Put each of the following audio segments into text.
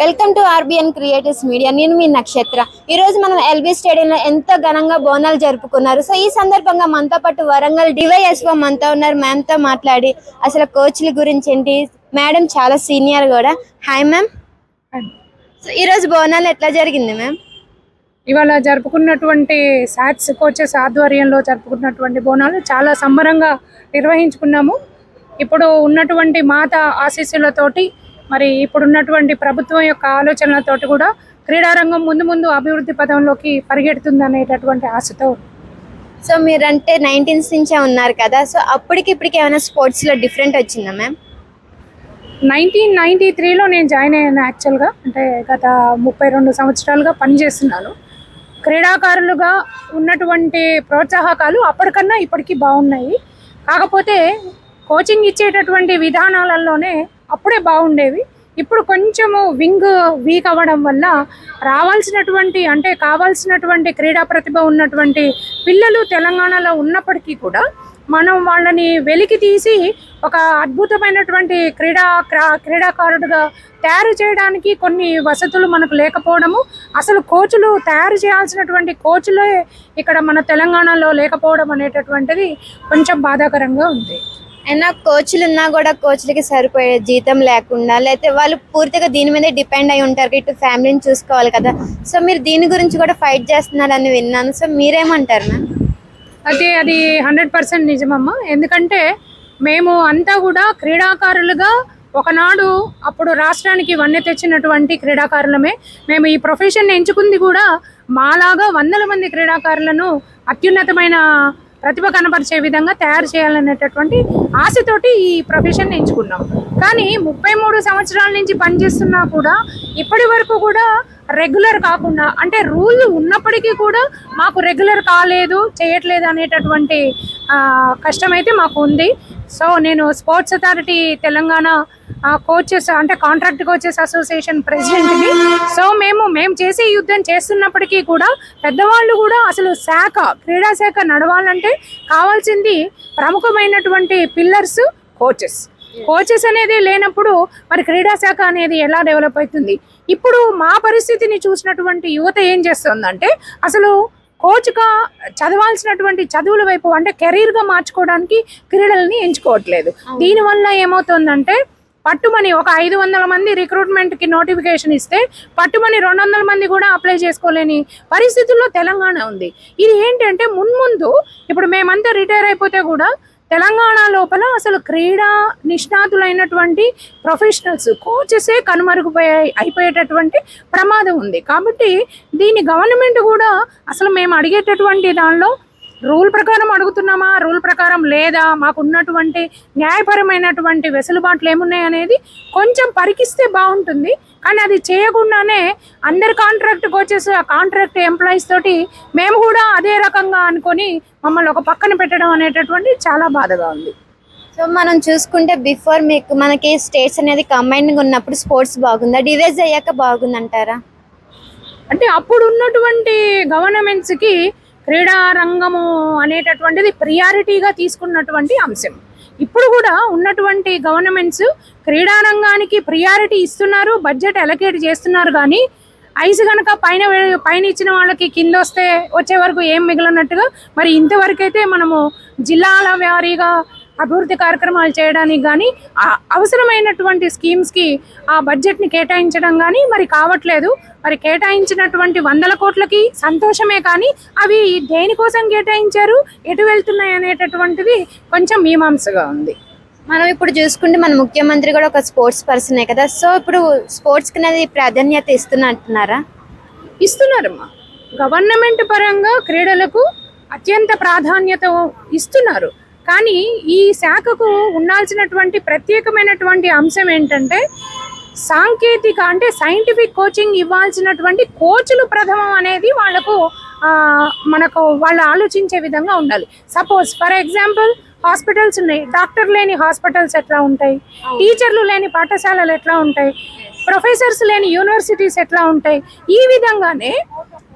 Welcome to RBN creatives media. నేను మీ నక్షత్ర. ఈ రోజు మనం ఎల్బీ స్టేడియంలో ఎంతో ఘనంగా బోనాలు జరుపుకున్నారు. సో ఈ సందర్భంగా మనతో పాటు వరంగల్ డివైఎస్ఓ మనతో ఉన్నారు. మ్యామ్తో మాట్లాడి అసలు కోచ్ల గురించి ఏంటి? మేడం చాలా సీనియర్ కూడా. Hi ma'am. సో ఈరోజు బోనాలు ఎట్లా జరిగింది మ్యామ్? ఇవాళ జరుపుకున్నటువంటి సాట్స్ కోచెస్ ఆధ్వర్యంలో జరుపుకున్నటువంటి బోనాలు చాలా సంబరంగా నిర్వహించుకున్నాము. ఇప్పుడు ఉన్నటువంటి మాత ఆశీస్సులతోటి మరి ఇప్పుడు ఉన్నటువంటి ప్రభుత్వం యొక్క ఆలోచనలతోటి కూడా క్రీడారంగం ముందు ముందు అభివృద్ధి పదంలోకి పరిగెడుతుంది అనేటటువంటి ఆశతో. సో మీరంటే నైన్టీన్స్ నుంచే ఉన్నారు కదా సో అప్పటికి ఇప్పటికి ఏమైనా స్పోర్ట్స్లో డిఫరెంట్ వచ్చిందా మ్యామ్? నైన్టీన్ నైన్టీ త్రీలో నేను జాయిన్ అయ్యాను యాక్చువల్గా అంటే గత ముప్పై రెండు సంవత్సరాలుగా పనిచేస్తున్నాను. క్రీడాకారులుగా ఉన్నటువంటి ప్రోత్సాహకాలు అప్పటికన్నా ఇప్పటికీ బాగున్నాయి. కాకపోతే కోచింగ్ ఇచ్చేటటువంటి విధానాలలోనే అప్పుడే బాగుండేవి. ఇప్పుడు కొంచెము వింగ్ వీక్ అవ్వడం వల్ల రావాల్సినటువంటి అంటే కావాల్సినటువంటి క్రీడా ప్రతిభ ఉన్నటువంటి పిల్లలు తెలంగాణలో ఉన్నప్పటికీ కూడా మనం వాళ్ళని వెలికి తీసి ఒక అద్భుతమైనటువంటి క్రీడా క్రా- క్రీడాకారుడుగా తయారు చేయడానికి కొన్ని వసతులు మనకు లేకపోవడము అసలు కోచ్లు తయారు చేయాల్సినటువంటి కోచ్లే ఇక్కడ మన తెలంగాణలో లేకపోవడం అనేటటువంటిది కొంచెం బాధాకరంగా ఉంది. అయినా కోచ్లు ఉన్నా కూడా కోచ్లకి సరిపోయే జీతం లేకుండా లేకపోతే వాళ్ళు పూర్తిగా దీని మీదే డిపెండ్ అయి ఉంటారు ఇటు ఫ్యామిలీని చూసుకోవాలి కదా. సో మీరు దీని గురించి కూడా ఫైట్ చేస్తున్నారని విన్నాను. సో మీరేమంటారు మ్యామ్? అది అది హండ్రెడ్ పర్సెంట్ నిజమమ్మా. ఎందుకంటే మేము అంతా కూడా క్రీడాకారులుగా ఒకనాడు అప్పుడు రాష్ట్రానికి వన్నె తెచ్చినటువంటి క్రీడాకారులమే. మేము ఈ ప్రొఫెషన్ ఎంచుకుంది కూడా మాలాగా వందల మంది క్రీడాకారులను అత్యున్నతమైన ప్రతిభ కనపరిచే విధంగా తయారు చేయాలనేటటువంటి ఆశతోటి ఈ ప్రొఫెషన్ ఎంచుకున్నాం. కానీ ముప్పై మూడు సంవత్సరాల నుంచి పనిచేస్తున్నా కూడా ఇప్పటి వరకు కూడా రెగ్యులర్ కాకుండా అంటే రూల్ ఉన్నప్పటికీ కూడా మాకు రెగ్యులర్ కాలేదు చేయట్లేదు అనేటటువంటి కష్టమైతే మాకు ఉంది సో నేను స్పోర్ట్స్ అథారిటీ తెలంగాణ కోచెస్ అంటే కాంట్రాక్ట్ కోచెస్ అసోసియేషన్ ప్రెసిడెంట్ని సో మేము మేము చేసే యుద్ధం చేస్తున్నప్పటికీ కూడా పెద్దవాళ్ళు కూడా అసలు శాఖ క్రీడా శాఖ నడవాలంటే కావాల్సింది ప్రముఖమైనటువంటి పిల్లర్స్ కోచెస్ కోచెస్ అనేది లేనప్పుడు మరి క్రీడా శాఖ అనేది ఎలా డెవలప్ అవుతుంది? ఇప్పుడు మా పరిస్థితిని చూసినటువంటి యువత ఏం చేస్తుందంటే అసలు కోచ్గా చదవాల్సినటువంటి చదువుల వైపు అంటే కెరీర్గా మార్చుకోవడానికి క్రీడల్ని ఎంచుకోవట్లేదు. దీనివల్ల ఏమవుతుందంటే పట్టుమని ఒక ఐదు వందల మంది రిక్రూట్మెంట్కి నోటిఫికేషన్ ఇస్తే పట్టుమని రెండు వందల మంది కూడా అప్లై చేసుకోలేని పరిస్థితుల్లో తెలంగాణ ఉంది. ఇది ఏంటంటే మున్ముందు ఇప్పుడు మేమంతా రిటైర్ అయిపోతే కూడా తెలంగాణ లోపల అసలు క్రీడా నిష్ణాతులైనటువంటి ప్రొఫెషనల్స్ కోచెసే కనుమరుగుపోయే అయిపోయేటటువంటి ప్రమాదం ఉంది. కాబట్టి దీన్ని గవర్నమెంట్ కూడా అసలు మేము అడిగేటటువంటి దానిలో రూల్ ప్రకారం అడుగుతున్నామా? రూల్ ప్రకారం లేదా? మాకు ఉన్నటువంటి న్యాయపరమైనటువంటి వెసులుబాట్లు ఏమున్నాయి అనేది కొంచెం పరికిస్తే బాగుంటుంది. కానీ అది చేయకుండానే అందరి కాంట్రాక్ట్ కోచెస్ ఆ కాంట్రాక్ట్ ఎంప్లాయీస్ తోటి మేము కూడా అదే రకంగా అనుకొని మమ్మల్ని ఒక పక్కన పెట్టడం అనేటటువంటి చాలా బాధగా ఉంది. సో మనం చూసుకుంటే బిఫోర్ మీకు మనకి స్టేట్స్ అనేది కంబైన్గా ఉన్నప్పుడు స్పోర్ట్స్ బాగుందా? డివైజ్ అయ్యాక బాగుందంటారా? అంటే అప్పుడు ఉన్నటువంటి గవర్నమెంట్స్కి క్రీడా రంగము అనేటటువంటిది ప్రియారిటీగా తీసుకున్నటువంటి అంశం. ఇప్పుడు కూడా ఉన్నటువంటి గవర్నమెంట్స్ క్రీడా రంగానికి ప్రియారిటీ ఇస్తున్నారు బడ్జెట్ అలొకేట్ చేస్తున్నారు కానీ ఐస్ కనుక పైన పైన ఇచ్చిన వాళ్ళకి కింద వస్తే వచ్చే వరకు ఏం మిగిలినట్టుగా మరి ఇంతవరకైతే మనము జిల్లాల వారీగా అభివృద్ధి కార్యక్రమాలు చేయడానికి కానీ అవసరమైనటువంటి స్కీమ్స్కి ఆ బడ్జెట్ని కేటాయించడం కానీ మరి కావట్లేదు. మరి కేటాయించినటువంటి వందల కోట్లకి సంతోషమే కానీ అవి దేనికోసం కేటాయించారు ఎటు వెళ్తున్నాయి అనేటటువంటిది కొంచెం మీమాంసగా ఉంది. మనం ఇప్పుడు చూసుకుంటే మన ముఖ్యమంత్రి కూడా ఒక స్పోర్ట్స్ పర్సనే కదా. సో ఇప్పుడు స్పోర్ట్స్కి అనేది ప్రాధాన్యత ఇస్తున్నట్టున్నారా? ఇస్తున్నారమ్మా. గవర్నమెంట్ పరంగా క్రీడలకు అత్యంత ప్రాధాన్యత ఇస్తున్నారు. కానీ ఈ శాఖకు ఉండాల్సినటువంటి ప్రత్యేకమైనటువంటి అంశం ఏంటంటే సాంకేతిక అంటే సైంటిఫిక్ కోచింగ్ ఇవ్వాల్సినటువంటి కోచ్లు ప్రథమం అనేది వాళ్ళకు మనకు వాళ్ళు ఆలోచించే విధంగా ఉండాలి. సపోజ్ ఫర్ ఎగ్జాంపుల్ హాస్పిటల్స్ ఉన్నాయి. డాక్టర్ లేని హాస్పిటల్స్ ఎట్లా ఉంటాయి? టీచర్లు లేని పాఠశాలలు ఎట్లా ఉంటాయి? ప్రొఫెసర్స్ లేని యూనివర్సిటీస్ ఎట్లా ఉంటాయి? ఈ విధంగానే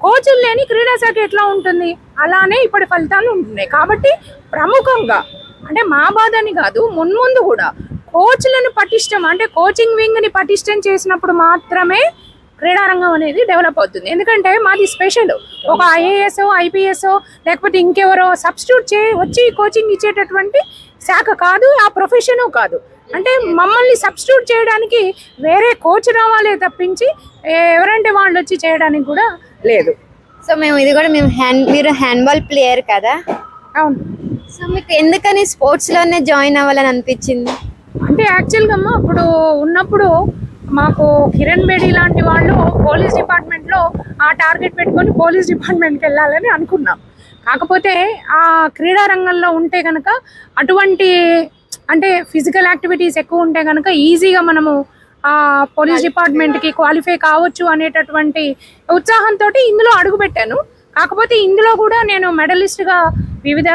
కోచులు లేని క్రీడా శాఖ ఎట్లా ఉంటుంది? అలానే ఇప్పటి ఫలితాలు ఉంటున్నాయి. కాబట్టి ప్రముఖంగా అంటే మా బాధ అని కాదు మున్ముందు కూడా కోచ్లను పటిష్టం అంటే కోచింగ్ వింగ్ని పటిష్టం చేసినప్పుడు మాత్రమే క్రీడారంగం అనేది డెవలప్ అవుతుంది. ఎందుకంటే మాది స్పెషల్. ఒక ఐఏఎస్ ఐపీఎస్ లేకపోతే ఇంకెవరో సబ్స్టిట్యూట్ చే వచ్చి కోచింగ్ ఇచ్చేటటువంటి శాఖ కాదు ఆ ప్రొఫెషను కాదు. అంటే మమ్మల్ని సబ్స్టిట్యూట్ చేయడానికి వేరే కోచ్ రావాలే తప్పించి ఎవరంటే వాళ్ళు వచ్చి చేయడానికి కూడా లేదు. సో మేము ఇది కూడా మేము హ్యాండ్ మీరు హ్యాండ్బాల్ ప్లేయర్ కదా? అవును. సో మీకు ఎందుకని స్పోర్ట్స్లోనే జాయిన్ అవ్వాలని అనిపించింది? అంటే యాక్చువల్గా అమ్మ అప్పుడు ఉన్నప్పుడు మాకు కిరణ్ బేడి లాంటి వాళ్ళు పోలీస్ డిపార్ట్మెంట్లో ఆ టార్గెట్ పెట్టుకొని పోలీస్ డిపార్ట్మెంట్కి వెళ్ళాలని అనుకున్నాం. కాకపోతే ఆ క్రీడా రంగంలో ఉంటే కనుక అటువంటి అంటే ఫిజికల్ యాక్టివిటీస్ ఎక్కువ ఉంటే కనుక ఈజీగా మనము పోలీస్ డిపార్ట్మెంట్కి క్వాలిఫై కావచ్చు అనేటటువంటి ఉత్సాహంతో ఇందులో అడుగుపెట్టాను. కాకపోతే ఇందులో కూడా నేను మెడలిస్ట్గా వివిధ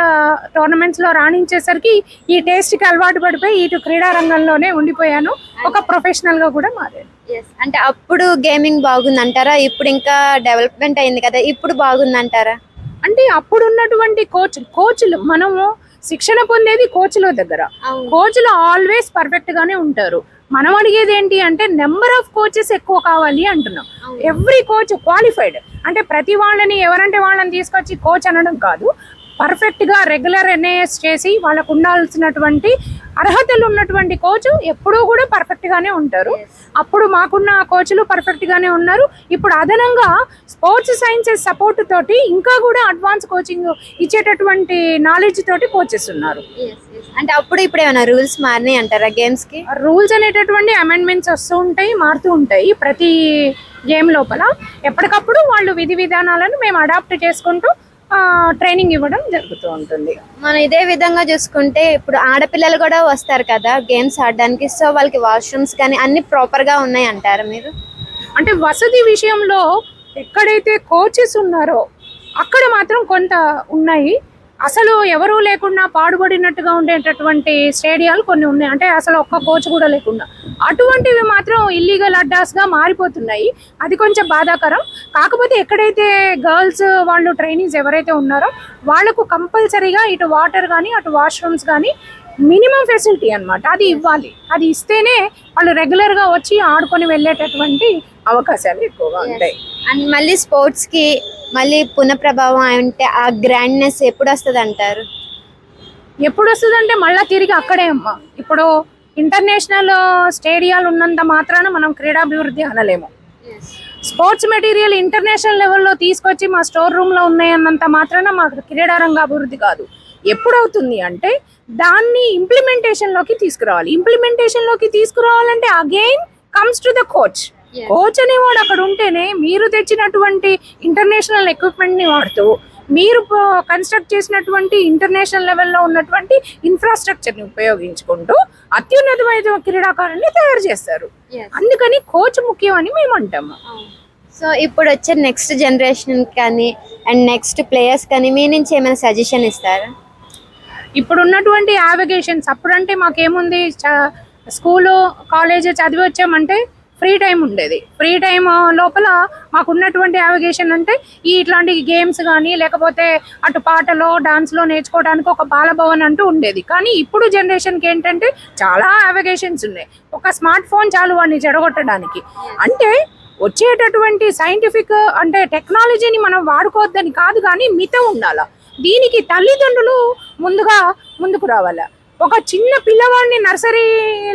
టోర్నమెంట్స్లో రాణించేసరికి ఈ టేస్ట్కి అలవాటు పడిపోయి ఇటు క్రీడా రంగంలోనే ఉండిపోయాను. ఒక ప్రొఫెషనల్గా కూడా మారాను. అంటే అప్పుడు గేమింగ్ బాగుందంటారా? ఇప్పుడు ఇంకా డెవలప్మెంట్ అయింది కదా ఇప్పుడు బాగుందంటారా? అంటే అప్పుడు ఉన్నటువంటి కోచ్ కోచ్లు మనము శిక్షణ పొందేది కోచ్ల దగ్గర. కోచ్లు ఆల్వేస్ పర్ఫెక్ట్ గానే ఉంటారు. మనం అడిగేది ఏంటి అంటే నెంబర్ ఆఫ్ కోచెస్ ఎక్కువ కావాలి అంటున్నాం. ఎవ్రీ కోచ్ క్వాలిఫైడ్ అంటే ప్రతి వాళ్ళని ఎవరంటే వాళ్ళని తీసుకొచ్చి కోచ్ అనడం కాదు. పర్ఫెక్ట్గా రెగ్యులర్ ఎన్ఏఎస్ చేసి వాళ్ళకు ఉండాల్సినటువంటి అర్హతలు ఉన్నటువంటి కోచ్ ఎప్పుడూ కూడా పర్ఫెక్ట్ గానే ఉంటారు. అప్పుడు మాకున్న కోచ్లు పర్ఫెక్ట్ గానే ఉన్నారు. ఇప్పుడు అదనంగా స్పోర్ట్స్ సైన్సెస్ సపోర్ట్ తోటి ఇంకా కూడా అడ్వాన్స్ కోచింగ్ ఇచ్చేటటువంటి నాలెడ్జ్ తోటి కోచెస్ ఉన్నారు. అంటే అప్పుడు ఇప్పుడు ఏమైనా రూల్స్ మారినాయి అంటారా గేమ్స్కి? రూల్స్ అనేటటువంటి అమెండ్మెంట్స్ వస్తూ ఉంటాయి మారుతూ ఉంటాయి ప్రతి గేమ్ లోపల. ఎప్పటికప్పుడు వాళ్ళు విధి విధానాలను మేము అడాప్ట్ చేసుకుంటూ ట్రైనింగ్ ఇవ్వడం జరుగుతూ ఉంటుంది. మనం ఇదే విధంగా చూసుకుంటే ఇప్పుడు ఆడపిల్లలు కూడా వస్తారు కదా గేమ్స్ ఆడడానికి. సో వాళ్ళకి వాష్రూమ్స్ కానీ అన్ని ప్రాపర్గా ఉన్నాయి అంటారా మీరు? అంటే వసతి విషయంలో ఎక్కడైతే కోచెస్ ఉన్నారో అక్కడ మాత్రం కొంత ఉన్నాయి. అసలు ఎవరూ లేకుండా పాడుపడినట్టుగా ఉండేటటువంటి స్టేడియాలు కొన్ని ఉన్నాయి. అంటే అసలు ఒక్క కోచ్ కూడా లేకుండా. అటువంటివి మాత్రం ఇల్లీగల్ అడ్డాస్గా మారిపోతున్నాయి. అది కొంచెం బాధాకరం. కాకపోతే ఎక్కడైతే గర్ల్స్ వాళ్ళు ట్రైనింగ్స్ ఎవరైతే ఉన్నారో వాళ్ళకు కంపల్సరీగా ఇటు వాటర్ కానీ అటు వాష్రూమ్స్ కానీ మినిమం ఫెసిలిటీ అన్నమాట. అది ఇవ్వాలి. అది ఇస్తేనే వాళ్ళు రెగ్యులర్గా వచ్చి ఆడుకొని వెళ్ళేటటువంటి అవకాశాలు ఎక్కువగా ఉంటాయి. అండ్ మళ్ళీ స్పోర్ట్స్కి మళ్ళీ పునఃప్రభావం అంటే ఆ గ్రాండ్నెస్ ఎప్పుడు వస్తుంది అంటారు ఎప్పుడు వస్తుందంటే మళ్ళీ తిరిగి అక్కడే అమ్మ. ఇప్పుడు ఇంటర్నేషనల్ స్టేడియాలు ఉన్నంత మాత్రాన మనం క్రీడాభివృద్ధి అనలేము. స్పోర్ట్స్ మెటీరియల్ ఇంటర్నేషనల్ లెవెల్లో తీసుకొచ్చి మా స్టోర్ రూమ్లో ఉన్నాయన్నంత మాత్రాన మా క్రీడారంగ అభివృద్ధి కాదు. ఎప్పుడు అవుతుంది అంటే దాన్ని ఇంప్లిమెంటేషన్లోకి తీసుకురావాలి. ఇంప్లిమెంటేషన్లోకి తీసుకురావాలంటే again comes to the coach coach అనేవాడు అక్కడ ఉంటేనే మీరు తెచ్చినటువంటి ఇంటర్నేషనల్ ఎక్విప్మెంట్ని వాడుతూ మీరు కన్స్ట్రక్ట్ చేసినటువంటి ఇంటర్నేషనల్ లెవెల్లో ఉన్నటువంటి ఇన్ఫ్రాస్ట్రక్చర్ని ఉపయోగించుకుంటూ అత్యున్నతమైన క్రీడాకారుల్ని తయారు చేస్తారు. అందుకని కోచ్ ముఖ్యం అని మేము అంటాము. సో ఇప్పుడు వచ్చే నెక్స్ట్ జనరేషన్ కానీ అండ్ నెక్స్ట్ ప్లేయర్స్ కానీ మీ నుంచి ఏమైనా సజెషన్ ఇస్తారా? ఇప్పుడు ఉన్నటువంటి యావిగేషన్స్ అప్పుడంటే మాకేముంది? చ- స్కూలు కాలేజ్ చదివి వచ్చామంటే ఫ్రీ టైం ఉండేది. ఫ్రీ టైం లోపల మాకున్నటువంటి యావిగేషన్ అంటే ఈ ఇట్లాంటి గేమ్స్ కానీ లేకపోతే అటు పాటలో డాన్స్లో నేర్చుకోవడానికి ఒక బాలభవన్ అంటూ ఉండేది. కానీ ఇప్పుడు జనరేషన్కి ఏంటంటే చాలా యావిగేషన్స్ ఉన్నాయి. ఒక స్మార్ట్ ఫోన్ చాలు వాడిని చెడగొట్టడానికి. అంటే వచ్చేటటువంటి సైంటిఫిక్ అంటే టెక్నాలజీని మనం వాడుకోవద్దని కాదు కానీ మిత ఉండాలా. దీనికి తల్లిదండ్రులు ముందుగా ముందుకు రావాలి. ఒక చిన్న పిల్లవాడిని నర్సరీ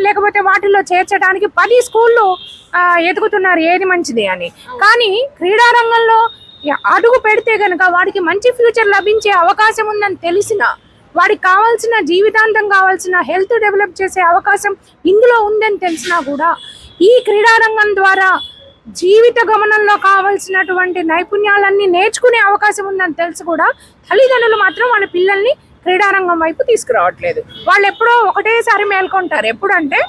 లేకపోతే వాటిల్లో చేర్చడానికి పది స్కూళ్ళు ఎదుగుతున్నారు. ఏది మంచిది అని. కానీ క్రీడారంగంలో అడుగు పెడితే కనుక వాడికి మంచి ఫ్యూచర్ లభించే అవకాశం ఉందని తెలిసిన వాడికి కావాల్సిన జీవితాంతం కావాల్సిన హెల్త్ డెవలప్ చేసే అవకాశం ఇందులో ఉందని తెలిసినా కూడా ఈ క్రీడారంగం ద్వారా జీవిత గమనంలో కావలసినటువంటి నైపుణ్యాలన్నీ నేర్చుకునే అవకాశం ఉందని తెలిసి కూడా తల్లిదండ్రులు మాత్రం వాళ్ళ పిల్లల్ని క్రీడారంగం వైపు తీసుకురావట్లేదు. వాళ్ళు ఎప్పుడో ఒకటేసారి మేల్కొంటారు. ఎప్పుడంటే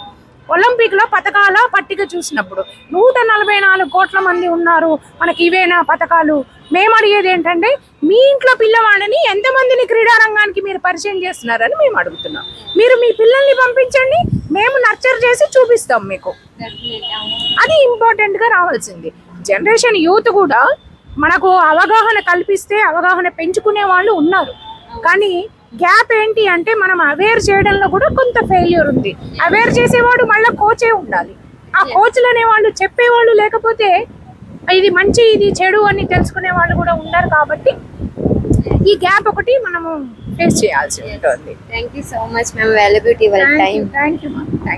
ఒలింపిక్లో పథకాల పట్టిక చూసినప్పుడు నూట నలభై నాలుగు కోట్ల మంది ఉన్నారు. మనకి ఇవేనా పథకాలు మేము అడిగేది ఏంటంటే మీ ఇంట్లో పిల్లవాడిని ఎంతమందిని క్రీడారంగానికి మీరు పరిచయం చేస్తున్నారని మేము అడుగుతున్నాం. మీరు మీ పిల్లల్ని పంపించండి మేము నర్చర్ చేసి చూపిస్తాం మీకు. అది ఇంపార్టెంట్గా రావాల్సింది. జనరేషన్ యూత్ కూడా మనకు అవగాహన కల్పిస్తే అవగాహన పెంచుకునే వాళ్ళు ఉన్నారు. కానీ గ్యాప్ ఏంటి అంటే మనం అవేర్ చేయడంలో కూడా కొంత ఫెయిల్యూర్ ఉంది. అవేర్ చేసేవాడు మళ్ళీ కోచే ఉండాలి. ఆ కోచ్లు అనే వాళ్ళు చెప్పేవాళ్ళు లేకపోతే ఇది మంచి ఇది చెడు అని తెలుసుకునే వాళ్ళు కూడా ఉన్నారు కాబట్టి ఈ గ్యాప్ ఒకటి మనము ఫేస్ చేయాల్సి ఉంటుంది. Thank you so much ma'am availability వాళ్ళ టైం థ్యాంక్ యూ థ్యాంక్